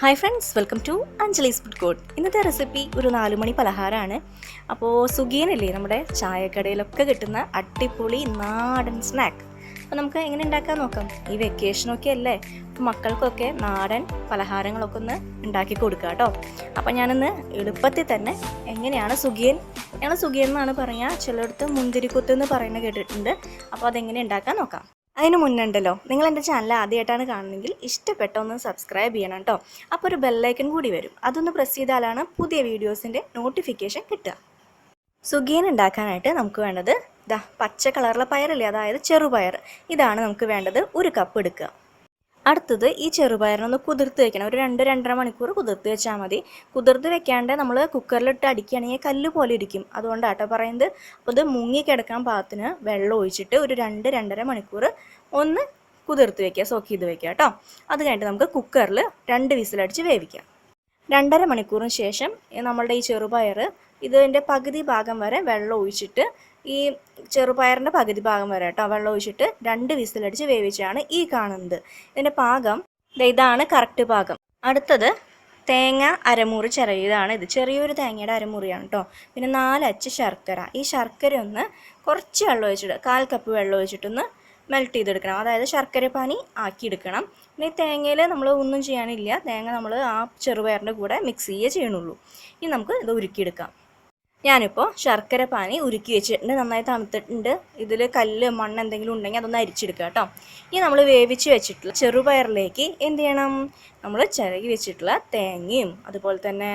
Hi friends welcome to Anjali's food court ഇന്നത്തെ recipe ഒരു നാലുമണി പലഹാരമാണ്. അപ്പോൾ സുഗീനല്ലേ നമ്മുടെ ചായക്കടയിലൊക്കെ കിട്ടുന്ന അടിപൊളി നാടൻ സ്നാക്ക് അപ്പോൾ നമുക്ക് എങ്ങനെ ഉണ്ടാക്കാൻ നോക്കാം? ഈ വെക്കേഷനൊക്കെ അല്ലേ? മക്കൾക്കൊക്കെ നാടൻ പലഹാരങ്ങളൊക്കെ ഒന്ന് ഉണ്ടാക്കി കൊടുക്കുക കേട്ടോ. അപ്പോൾ ഞാനിന്ന് എളുപ്പത്തിൽ തന്നെ എങ്ങനെയാണ് സുഗിയൻ ഞങ്ങൾ സുഗിയൻ എന്നാണ് പറയുക. ചിലയിടത്ത് മുന്തിരിക്കുത്ത് എന്ന് പറയുന്നത് കേട്ടിട്ടുണ്ട്. അപ്പോൾ അതെങ്ങനെ ഉണ്ടാക്കാൻ നോക്കാം? അതിന് മുന്നുണ്ടല്ലോ. നിങ്ങൾ എന്റെ ചാനൽ ആദ്യമായിട്ടാണ് കാണുന്നതെങ്കിൽ ഇഷ്ടപ്പെട്ട ഒന്ന് സബ്സ്ക്രൈബ് ചെയ്യണം കേട്ടോ അപ്പോൾ ഒരു ബെല്ലൈക്കൺ കൂടി വരും. അതൊന്ന് പ്രസ് ചെയ്താലാണ് പുതിയ വീഡിയോസിന്റെ നോട്ടിഫിക്കേഷൻ കിട്ടുക. സുഗീൻ ഉണ്ടാക്കാനായിട്ട് നമുക്ക് വേണ്ടത് ഇതാ പച്ച കളറിലെ പയറില്ലേ? അതായത് ചെറുപയർ. ഇതാണ് നമുക്ക് വേണ്ടത് ഒരു കപ്പ് എടുക്കുക. അടുത്തത് ഈ ചെറുപയറിനൊന്ന് കുതിർത്ത് വെക്കണം. ഒരു രണ്ട് രണ്ടര മണിക്കൂർ കുതിർത്ത് വെച്ചാൽ മതി. കുതിർത്ത് വെക്കാണ്ട് നമ്മൾ കുക്കറിലിട്ട് അടിക്കുകയാണെങ്കിൽ കല്ല് പോലെ ഇരിക്കും. അതുകൊണ്ടാട്ടോ പറയുന്നത്. അപ്പോൾ ഇത് മുങ്ങി കിടക്കാൻ പാകത്തിന് വെള്ളം ഒഴിച്ചിട്ട് ഒരു രണ്ട് രണ്ടര മണിക്കൂർ ഒന്ന് കുതിർത്ത് വെക്കുക സോക്ക് ചെയ്ത് വെക്കുക കേട്ടോ. അത് കഴിഞ്ഞിട്ട് നമുക്ക് കുക്കറിൽ രണ്ട് വിസിലടിച്ച് വേവിക്കാം. രണ്ടര മണിക്കൂറിന് ശേഷം നമ്മളുടെ ഈ ചെറുപയർ ഇതിന്റെ പകുതി ഭാഗം വരെ വെള്ളം ഒഴിച്ചിട്ട് ഈ ചെറുപയറിന്റെ പകുതി ഭാഗം വരെ കേട്ടോ വെള്ളം ഒഴിച്ചിട്ട് രണ്ട് വിസിലടിച്ച് വേവിച്ചാണ് ഈ കാണുന്നത്. ഇതിന്റെ പാകം ഇതാണ് കറക്റ്റ് പാകം. അടുത്തത് തേങ്ങ അരമുറി ചിറകിയതാണ് ഇത്. ചെറിയൊരു തേങ്ങയുടെ അരമുറിയാണ് കേട്ടോ. പിന്നെ നാലച്ച് ശർക്കര. ഈ ശർക്കര ഒന്ന് കുറച്ച് വെള്ളം ഒഴിച്ചിട്ട് കാൽ കപ്പ് വെള്ളം ഒഴിച്ചിട്ടൊന്ന് മെൽറ്റ് ചെയ്തെടുക്കണം. അതായത് ശർക്കര പാനി ആക്കിയെടുക്കണം. പിന്നെ ഈ തേങ്ങയിൽ നമ്മൾ ഒന്നും ചെയ്യാനില്ല. തേങ്ങ നമ്മൾ ആ ചെറുപയറിന്റെ കൂടെ മിക്സ് ചെയ്യേ ചെയ്യണുള്ളൂ ഇനി നമുക്ക് ഇത് ഉരുക്കിയെടുക്കാം. ഞാനിപ്പോൾ ശർക്കര പാനി ഉരുക്കി വെച്ചിട്ടുണ്ട് നന്നായി തണുത്തിട്ടുണ്ട്. ഇതിൽ കല്ല് മണ്ണ് എന്തെങ്കിലും ഉണ്ടെങ്കിൽ അതൊന്ന് അരിച്ചെടുക്കുക കേട്ടോ. ഇനി നമ്മൾ വേവിച്ച് വെച്ചിട്ടുള്ള ചെറുപയറിലേക്ക് എന്ത് ചെയ്യണം? നമ്മൾ ചിരകി വെച്ചിട്ടുള്ള തേങ്ങയും അതുപോലെ തന്നെ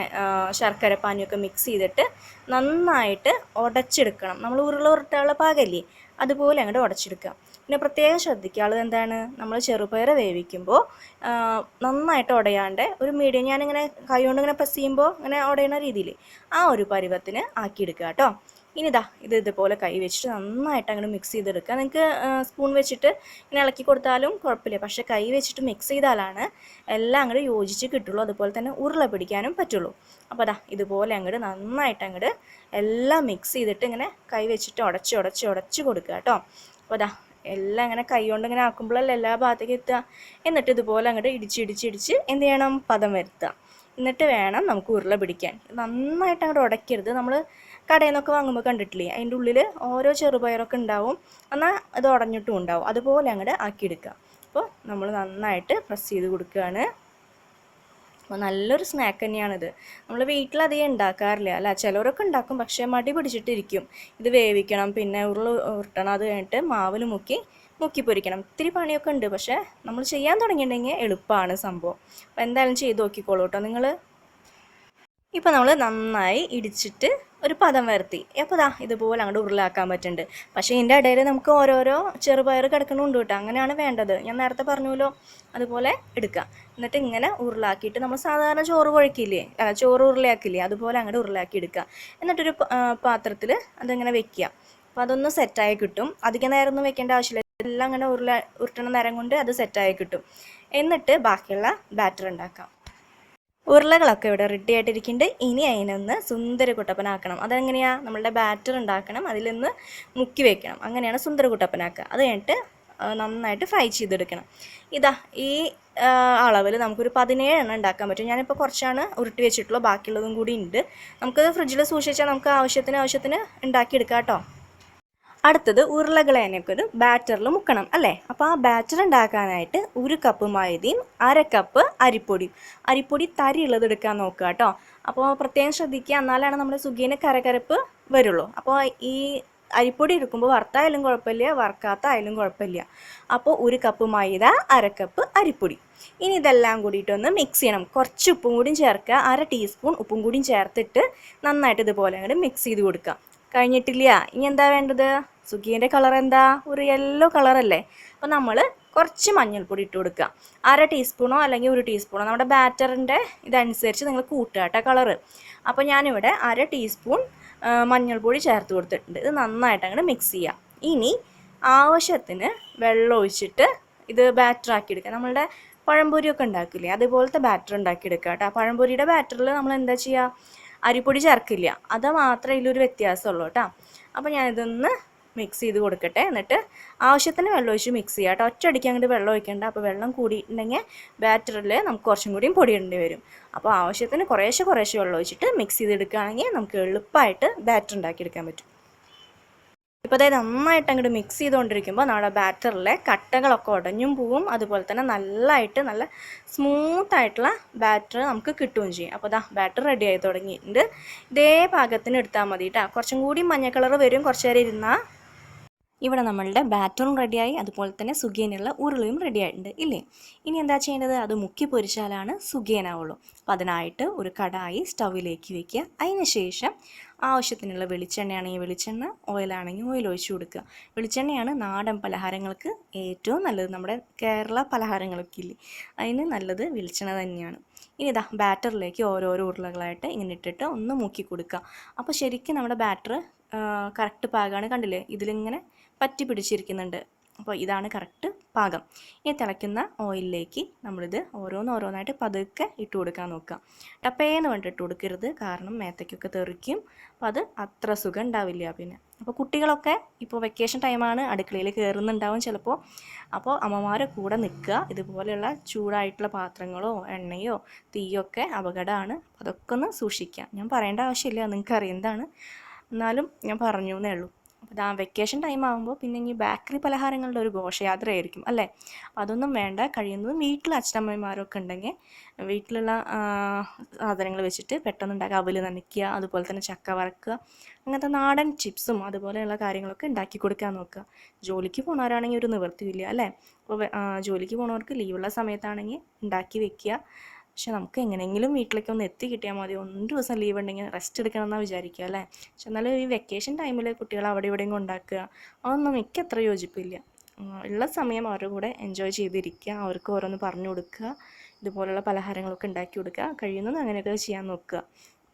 ശർക്കര പാനിയൊക്കെ മിക്സ് ചെയ്തിട്ട് നന്നായിട്ട് ഉടച്ചെടുക്കണം. നമ്മൾ ഉരുള ഉരുട്ടുള്ള പാകല്ലേ അതുപോലെ അങ്ങോട്ട് ഉടച്ചെടുക്കുക. പിന്നെ പ്രത്യേകം ശ്രദ്ധിക്കാനുള്ളത് എന്താണ്? നമ്മൾ ചെറുപയർ വേവിക്കുമ്പോൾ നന്നായിട്ട് ഉടയാണ്ട് ഒരു മീഡിയം ഞാനിങ്ങനെ കൈ കൊണ്ട് ഇങ്ങനെ പ്രസ് ചെയ്യുമ്പോൾ ഇങ്ങനെ ഉടയണ രീതിയിൽ ആ ഒരു പരുവത്തിന് ആക്കിയെടുക്കുക കേട്ടോ. ഇനി ഇതാ ഇത് ഇതുപോലെ കൈ വെച്ചിട്ട് നന്നായിട്ട് അങ്ങനെ മിക്സ് ചെയ്തെടുക്കുക. നിങ്ങൾക്ക് സ്പൂൺ വെച്ചിട്ട് ഇങ്ങനെ ഇളക്കി കൊടുത്താലും കുഴപ്പമില്ല. പക്ഷേ കൈ വെച്ചിട്ട് മിക്സ് ചെയ്താലാണ് എല്ലാം അങ്ങോട്ട് യോജിച്ച് കിട്ടുള്ളൂ. അതുപോലെ തന്നെ ഉരുള പിടിക്കാനും പറ്റുള്ളൂ. അപ്പോൾ അതാ ഇതുപോലെ അങ്ങോട്ട് നന്നായിട്ട് അങ്ങോട്ട് എല്ലാം മിക്സ് ചെയ്തിട്ട് ഇങ്ങനെ കൈ വെച്ചിട്ട് ഉടച്ച് ഉടച്ച് ഉടച്ച് കൊടുക്കുക കേട്ടോ. അപ്പോൾ അതാ എല്ലാം ഇങ്ങനെ കൈ കൊണ്ട് ഇങ്ങനെ ആക്കുമ്പോഴല്ല എല്ലാ ഭാഗത്തേക്ക് എത്തുക. എന്നിട്ട് ഇതുപോലെ അങ്ങോട്ട് ഇടിച്ച് ഇടിച്ച് ഇടിച്ച് എന്ത് ചെയ്യണം? പദം വരുത്തുക. എന്നിട്ട് വേണം നമുക്ക് ഉരുള പിടിക്കാൻ. നന്നായിട്ട് അങ്ങോട്ട് ഉടയ്ക്കരുത് നമ്മൾ കടയിൽ നിന്നൊക്കെ വാങ്ങുമ്പോൾ കണ്ടിട്ടില്ലേ? അതിന്റെ ഉള്ളിൽ ഓരോ ചെറുപയറൊക്കെ ഉണ്ടാവും. എന്നാൽ ഇത് ഉടഞ്ഞിട്ടും ഉണ്ടാവും. അതുപോലെ അങ്ങോട്ട് ആക്കിയെടുക്കുക. അപ്പോൾ നമ്മൾ നന്നായിട്ട് പ്രസ് ചെയ്ത് കൊടുക്കുകയാണ്. അപ്പോൾ നല്ലൊരു സ്നാക്ക് തന്നെയാണിത്. നമ്മൾ വീട്ടിലധികം ഉണ്ടാക്കാറില്ല അല്ല ചിലവരൊക്കെ ഉണ്ടാക്കും പക്ഷേ മടി പിടിച്ചിട്ടിരിക്കും. ഇത് വേവിക്കണം പിന്നെ ഉരുള ഉരുട്ടണം. അത് കഴിഞ്ഞിട്ട് മാവിൽ മുക്കി മുക്കി പൊരിക്കണം ഇത്തിരി പണിയൊക്കെ ഉണ്ട്. പക്ഷേ നമ്മൾ ചെയ്യാൻ തുടങ്ങിയിട്ടുണ്ടെങ്കിൽ എളുപ്പമാണ് സംഭവം. അപ്പോൾ എന്തായാലും ചെയ്ത് നോക്കിക്കോളൂ കേട്ടോ നിങ്ങൾ. ഇപ്പോൾ നമ്മൾ നന്നായി ഇടിച്ചിട്ട് ഒരു പദം വരുത്തി. അപ്പോൾ ദാ ഇതുപോലെ അങ്ങോട്ട് ഉരുളാക്കാൻ പറ്റുന്നുണ്ട്. പക്ഷേ ഇതിന്റെ ഇടയിൽ നമുക്ക് ഓരോരോ ചെറുപയർ കിടക്കണമുണ്ട് കേട്ടോ. അങ്ങനെയാണ് വേണ്ടത്. ഞാൻ നേരത്തെ പറഞ്ഞല്ലോ അതുപോലെ എടുക്കാം. എന്നിട്ട് ഇങ്ങനെ ഉരുളാക്കിയിട്ട് നമ്മൾ സാധാരണ ചോറ് കുഴക്കില്ലേ? അല്ല ചോറ് ഉരുളയാക്കില്ലേ? അതുപോലെ അങ്ങോട്ട് ഉരുളാക്കി എടുക്കുക എന്നിട്ടൊരു പാത്രത്തിൽ അതിങ്ങനെ വെക്കുക. അപ്പോൾ അതൊന്ന് സെറ്റായി കിട്ടും. അധികം നേരം ഒന്നും വെക്കേണ്ട ആവശ്യമില്ല. എല്ലാം അങ്ങനെ ഉരുള ഉരുട്ടണ നേരം കൊണ്ട് അത് സെറ്റായി കിട്ടും. എന്നിട്ട് ബാക്കിയുള്ള ബാറ്റർ ഉണ്ടാക്കാം. ഉരുളകളൊക്കെ ഇവിടെ റെഡി ആയിട്ടിരിക്കുന്നുണ്ട്. ഇനി അതിനൊന്ന് സുന്ദര കുട്ടപ്പനാക്കണം അതെങ്ങനെയാ? നമ്മളുടെ ബാറ്റർ ഉണ്ടാക്കണം അതിൽ നിന്ന് മുക്കി വെക്കണം. അങ്ങനെയാണ് സുന്ദര കുട്ടപ്പനാക്കുക അത് കഴിഞ്ഞിട്ട് നന്നായിട്ട് ഫ്രൈ ചെയ്തെടുക്കണം. ഇതാ ഈ അളവിൽ നമുക്കൊരു പതിനേഴ് എണ്ണം ഉണ്ടാക്കാൻ പറ്റും. ഞാനിപ്പോൾ കുറച്ചാണ് ഉരുട്ടി വെച്ചിട്ടുള്ളൂ. ബാക്കിയുള്ളതും കൂടി ഉണ്ട്. നമുക്ക് ഫ്രിഡ്ജിൽ സൂക്ഷിച്ചാൽ നമുക്ക് ആവശ്യത്തിന് ആവശ്യത്തിന് ഉണ്ടാക്കിയെടുക്കാം കേട്ടോ അടുത്തത് ഉരുളകളെ എനിക്ക് ഒരു ബാറ്ററിൽ മുക്കണം അല്ലേ? അപ്പോൾ ആ ബാറ്റർ ഉണ്ടാക്കാനായിട്ട് ഒരു കപ്പ് മൈദയും അര കപ്പ് അരിപ്പൊടിയും. അരിപ്പൊടി തരി ഉള്ളത് എടുക്കാൻ നോക്കുക കേട്ടോ അപ്പോൾ പ്രത്യേകം ശ്രദ്ധിക്കുക എന്നാലാണ് നമ്മുടെ സുഖീന് കരകരപ്പ് വരുള്ളൂ. അപ്പോൾ ഈ അരിപ്പൊടി എടുക്കുമ്പോൾ വറുത്തായാലും കുഴപ്പമില്ല വറുക്കാത്തായാലും കുഴപ്പമില്ല. അപ്പോൾ ഒരു കപ്പ് മൈദ അര കപ്പ് അരിപ്പൊടി. ഇനി ഇതെല്ലാം കൂടിയിട്ടൊന്ന് മിക്സ് ചെയ്യണം. കുറച്ച് ഉപ്പും കൂടിയും ചേർക്കുക. അര ടീസ്പൂൺ ഉപ്പും കൂടിയും ചേർത്തിട്ട് നന്നായിട്ട് ഇതുപോലെ അങ്ങോട്ട് മിക്സ് ചെയ്ത് കൊടുക്കുക. കഴിഞ്ഞിട്ടില്ല. ഇനി എന്താ വേണ്ടത്? സുഗീന്റെ കളർ എന്താ? ഒരു യെല്ലോ കളറല്ലേ അപ്പോൾ നമ്മൾ കുറച്ച് മഞ്ഞൾപ്പൊടി ഇട്ട് കൊടുക്കുക. അര ടീസ്പൂണോ അല്ലെങ്കിൽ ഒരു ടീസ്പൂണോ നമ്മുടെ ബാറ്ററിന്റെ ഇതനുസരിച്ച് നിങ്ങൾ കൂട്ടുക കേട്ടോ കളറ് അപ്പോൾ ഞാനിവിടെ അര ടീസ്പൂൺ മഞ്ഞൾപ്പൊടി ചേർത്ത് കൊടുത്തിട്ടുണ്ട്. ഇത് നന്നായിട്ട് അങ്ങോട്ട് മിക്സ് ചെയ്യുക ഇനി ആവശ്യത്തിന് വെള്ളം ഒഴിച്ചിട്ട് ഇത് ബാറ്റർ ആക്കി എടുക്കുക. നമ്മളുടെ പഴംപൊരിയൊക്കെ ഉണ്ടാക്കില്ലേ? അതുപോലത്തെ ബാറ്റർ ഉണ്ടാക്കിയെടുക്കുക കേട്ടോ. പഴംപൊരിയുടെ ബാറ്ററിൽ നമ്മൾ എന്താ ചെയ്യുക? അരിപ്പൊടി ചേർക്കില്ല. അത് മാത്രമേ ഇതിലൊരു വ്യത്യാസമുള്ളൂ കേട്ടോ. അപ്പോൾ ഞാനിതൊന്ന് മിക്സ് ചെയ്ത് കൊടുക്കട്ടെ. എന്നിട്ട് ആവശ്യത്തിന് വെള്ളം ഒഴിച്ച് മിക്സ് ചെയ്യുക കേട്ടോ. ഒറ്റയടിക്ക് അങ്ങോട്ട് വെള്ളം ഒഴിക്കേണ്ട. അപ്പോൾ വെള്ളം കൂടിയിട്ടുണ്ടെങ്കിൽ ബാറ്ററിൽ നമുക്ക് കുറച്ചും കൂടിയും പൊടിയിടേണ്ടി വരും. അപ്പോൾ ആവശ്യത്തിന് കുറേശ്ശെ കുറേശ്ശെ വെള്ളം ഒഴിച്ചിട്ട് മിക്സ് ചെയ്തെടുക്കുകയാണെങ്കിൽ നമുക്ക് എളുപ്പമായിട്ട് ബാറ്റർ ഉണ്ടാക്കിയെടുക്കാൻ പറ്റും. ഇപ്പോൾ അതായത് നന്നായിട്ട് അങ്ങോട്ട് മിക്സ് ചെയ്തുകൊണ്ടിരിക്കുമ്പോൾ നമ്മുടെ ബാറ്ററിലെ കട്ടകളൊക്കെ ഉടഞ്ഞും പോവും. അതുപോലെ തന്നെ നല്ലതായിട്ട് നല്ല സ്മൂത്ത് ആയിട്ടുള്ള ബാറ്റർ നമുക്ക് കിട്ടുകയും ചെയ്യും. അപ്പോൾ ദാ ബാറ്റർ റെഡി ആയി തുടങ്ങിയിട്ടുണ്ട്. ഇതേ പാകത്തിന് എടുത്താൽ മതി കേട്ടോ കുറച്ചും കൂടി മഞ്ഞ കളർ വരും. കുറച്ച് നേരം ഇരുന്നാൽ ഇവിടെ നമ്മളുടെ ബാറ്ററും റെഡിയായി അതുപോലെ തന്നെ സുഖിയനുള്ള ഉരുളിയും റെഡിയായിട്ടുണ്ട് ഇല്ലേ? ഇനി എന്താ ചെയ്യേണ്ടത്? അത് മുക്കി പൊരിച്ചാലാണ് സുഖിയനാവുള്ളൂ അപ്പോൾ അതിനായിട്ട് ഒരു കടായി സ്റ്റൗവിലേക്ക് വെക്കുക. അതിന് ശേഷം ആവശ്യത്തിനുള്ള വെളിച്ചെണ്ണയാണെങ്കിൽ വെളിച്ചെണ്ണ. ഓയിലാണെങ്കിൽ ഓയിൽ ഒഴിച്ചു കൊടുക്കുക. വെളിച്ചെണ്ണയാണ് നാടൻ പലഹാരങ്ങൾക്ക് ഏറ്റവും നല്ലത്. നമ്മുടെ കേരള പലഹാരങ്ങളൊക്കെ ഇല്ലേ? അതിന് നല്ലത് വെളിച്ചെണ്ണ തന്നെയാണ്. ഇനി ഇതാ ബാറ്ററിലേക്ക് ഓരോരോ ഉരുളകളായിട്ട് ഇങ്ങനെ ഇട്ടിട്ട് ഒന്ന് മുക്കി കൊടുക്കുക. അപ്പോൾ ശരിക്കും നമ്മുടെ ബാറ്റർ കറക്റ്റ് പാകാണ്. കണ്ടില്ലേ? ഇതിലിങ്ങനെ പറ്റി പിടിച്ചിരിക്കുന്നുണ്ട് അപ്പോൾ ഇതാണ് കറക്റ്റ് പാകം. ഇനി തിളയ്ക്കുന്ന ഓയിലിലേക്ക് നമ്മളിത് ഓരോന്നോരോന്നായിട്ട് പതുക്കെ ഇട്ട് കൊടുക്കാൻ നോക്കുക. ടപ്പേന്ന് വേണ്ടി ഇട്ട് കൊടുക്കരുത്. കാരണം മേത്തയ്ക്കൊക്കെ തെറിക്കും. അപ്പോൾ അത് അത്ര സുഖം ഉണ്ടാവില്ല പിന്നെ. അപ്പോൾ കുട്ടികളൊക്കെ ഇപ്പോൾ വെക്കേഷൻ ടൈമാണ് അടുക്കളയിൽ കയറുന്നുണ്ടാവും ചിലപ്പോൾ. അപ്പോൾ അമ്മമാരെ കൂടെ നിൽക്കുക. ഇതുപോലെയുള്ള ചൂടായിട്ടുള്ള പാത്രങ്ങളോ എണ്ണയോ തീയൊക്കെ അപകടമാണ്. അതൊക്കെ ഒന്ന് സൂക്ഷിക്കുക. ഞാൻ പറയേണ്ട ആവശ്യമില്ല. നിങ്ങൾക്ക് അറിയുന്നതാണ് എന്നാലും ഞാൻ പറഞ്ഞു എന്നേ ഉള്ളൂ. അപ്പോൾ ആ വെക്കേഷൻ ടൈം ആകുമ്പോൾ പിന്നെ ഈ ബേക്കറി പലഹാരങ്ങളുടെ ഒരു ഘോഷയാത്രയായിരിക്കും അല്ലേ? അതൊന്നും വേണ്ട കഴിയുന്നതും വീട്ടിൽ അച്ഛനമ്മമാരൊക്കെ ഉണ്ടെങ്കിൽ വീട്ടിലുള്ള സാധനങ്ങൾ വെച്ചിട്ട് പെട്ടെന്ന് ഉണ്ടാക്കുക നനയ്ക്കുക അതുപോലെ തന്നെ ചക്ക വറക്കുക അങ്ങനത്തെ നാടൻ ചിപ്സും അതുപോലെയുള്ള കാര്യങ്ങളൊക്കെ ഉണ്ടാക്കി കൊടുക്കാൻ നോക്കുക. ജോലിക്ക് പോണവരാണെങ്കിൽ ഒരു നിവൃത്തിയില്ല അല്ലേ? അപ്പോൾ ജോലിക്ക് പോണവർക്ക് ലീവുള്ള സമയത്താണെങ്കിൽ ഉണ്ടാക്കി വെക്കുക. പക്ഷെ നമുക്ക് എങ്ങനെയെങ്കിലും വീട്ടിലേക്ക് ഒന്ന് എത്തി കിട്ടിയാൽ മതി. ഒന്ന് ദിവസം ലീവ് ഉണ്ടെങ്കിൽ റെസ്റ്റ് എടുക്കണം എന്നാണ് വിചാരിക്കുക അല്ലേ? പക്ഷെ എന്നാലും ഈ വെക്കേഷൻ ടൈമിൽ കുട്ടികൾ അവിടെ ഇവിടെയും കൊണ്ടാക്കുക അതൊന്നും എനിക്ക് അത്ര യോജിപ്പില്ല. ഉള്ള സമയം അവരുടെ കൂടെ എൻജോയ് ചെയ്തിരിക്കുക അവർക്ക് ഓരോന്ന് പറഞ്ഞു കൊടുക്കുക ഇതുപോലുള്ള പലഹാരങ്ങളൊക്കെ ഉണ്ടാക്കി കൊടുക്കുക കഴിയുന്നത് അങ്ങനെയൊക്കെ ചെയ്യാൻ നോക്കുക.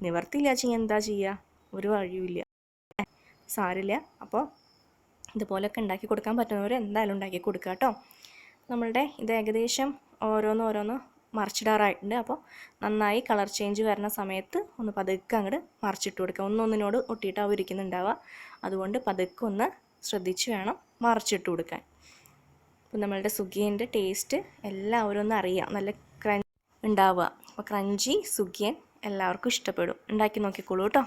നിവർത്തിയില്ല ചെയ്യാൻ എന്താ ചെയ്യുക ഒരു വഴിയുമില്ല. സാരില്ല. അപ്പോൾ ഇതുപോലൊക്കെ ഉണ്ടാക്കി കൊടുക്കാൻ പറ്റുന്നവർ എന്തായാലും ഉണ്ടാക്കി കൊടുക്കുക കേട്ടോ. നമ്മളുടെ ഇത് ഏകദേശം ഓരോന്ന് ഓരോന്ന് മറിച്ചിടാറായിട്ടുണ്ട്. അപ്പോൾ നന്നായി കളർ ചേഞ്ച് വരുന്ന സമയത്ത് ഒന്ന് പതുക്കെ അങ്ങോട്ട് മറിച്ചിട്ട് കൊടുക്കുക. ഒന്നൊന്നിനോട് ഒട്ടിയിട്ടാവും ഇരിക്കുന്നുണ്ടാവുക അതുകൊണ്ട് പതുക്കെ ഒന്ന് ശ്രദ്ധിച്ച് വേണം മറിച്ചിട്ട് കൊടുക്കാൻ. അപ്പോൾ നമ്മളുടെ സുഗിയന്റെ ടേസ്റ്റ് എല്ലാവരും ഒന്ന് അറിയാം. നല്ല ക്രഞ്ച് ഉണ്ടാവുക. അപ്പോൾ ക്രഞ്ചി സുഗിയൻ എല്ലാവർക്കും ഇഷ്ടപ്പെടും. ഉണ്ടാക്കി നോക്കിക്കോളൂ കേട്ടോ.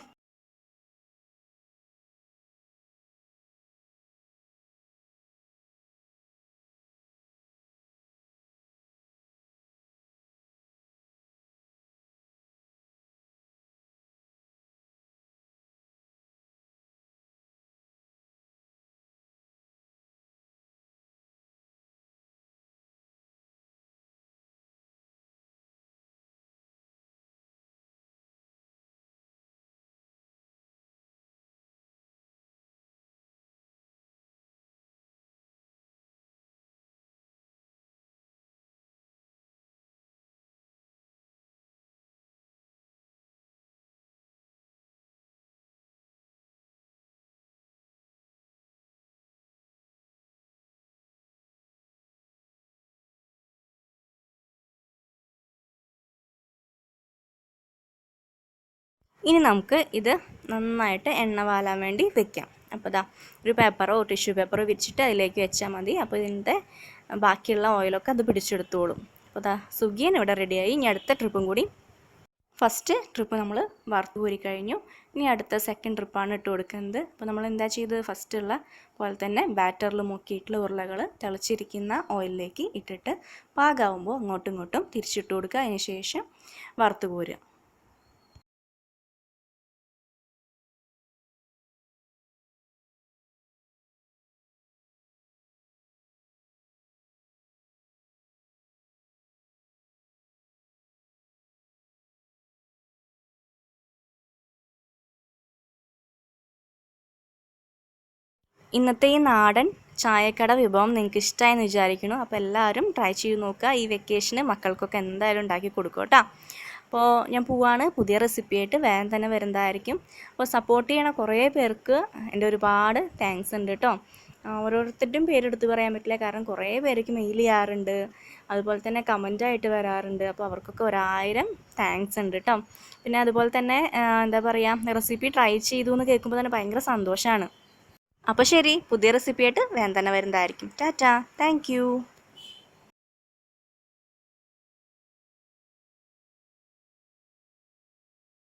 ഇനി നമുക്ക് ഇത് നന്നായിട്ട് എണ്ണ വാലാൻ വേണ്ടി വെക്കാം. അപ്പോൾ ഇതാ ഒരു പേപ്പറോ ടിഷ്യൂ പേപ്പറോ വിരിച്ചിട്ട് അതിലേക്ക് വെച്ചാൽ മതി. അപ്പോൾ ഇതിന്റെ ബാക്കിയുള്ള ഓയിലൊക്കെ അത് പിടിച്ചെടുത്തോളും. അപ്പോൾ ഇതാ സുഗിയൻ ഇവിടെ റെഡിയായി ഇനി അടുത്ത ട്രിപ്പും കൂടി. ഫസ്റ്റ് ട്രിപ്പ് നമ്മൾ വറുത്ത് കോരി കഴിഞ്ഞു. ഇനി അടുത്ത സെക്കൻഡ് ട്രിപ്പാണ് ഇട്ട് കൊടുക്കുന്നത്. അപ്പോൾ നമ്മൾ എന്താ ചെയ്തത് ഫസ്റ്റുള്ള പോലെ തന്നെ ബാറ്ററിൽ മുക്കിയിട്ടുള്ള ഉരുളകൾ തിളച്ചിരിക്കുന്ന ഓയിലിലേക്ക് ഇട്ടിട്ട് പാകാവുമ്പോൾ അങ്ങോട്ടും ഇങ്ങോട്ടും തിരിച്ചിട്ട് കൊടുക്കുക. അതിന് ശേഷം വറുത്ത് കോരുക. ഇന്നത്തെ ഈ നാടൻ ചായക്കട വിഭവം നിങ്ങൾക്ക് ഇഷ്ടമായെന്ന് വിചാരിക്കുന്നു. അപ്പോൾ എല്ലാവരും ട്രൈ ചെയ്ത് നോക്കുക. ഈ വെക്കേഷന് മക്കൾക്കൊക്കെ എന്തായാലും ഉണ്ടാക്കി കൊടുക്കും അപ്പോൾ ഞാൻ പോവാണ്. പുതിയ റെസിപ്പിയായിട്ട് വേഗം തന്നെ വരുന്നതായിരിക്കും. അപ്പോൾ സപ്പോർട്ട് ചെയ്യണ കുറേ പേർക്ക് എന്റെ ഒരുപാട് താങ്ക്സ് ഉണ്ട് കേട്ടോ. ഓരോരുത്തരുടെയും പേരെടുത്ത് പറയാൻ പറ്റില്ല. കാരണം കുറേ പേർക്ക് മെയിൽ ചെയ്യാറുണ്ട്. അതുപോലെ തന്നെ കമന്റായിട്ട് വരാറുണ്ട്. അപ്പോൾ അവർക്കൊക്കെ ഒരായിരം താങ്ക്സ് ഉണ്ട് കേട്ടോ. പിന്നെ അതുപോലെ തന്നെ എന്താ പറയുക റെസിപ്പി ട്രൈ ചെയ്തു എന്ന് കേൾക്കുമ്പോൾ തന്നെ ഭയങ്കര സന്തോഷമാണ്. അപ്പോൾ ശരി പുതിയ റെസിപ്പിയായിട്ട് വേഗം തന്നെ വരുന്നതായിരിക്കും. ടാറ്റാ താങ്ക്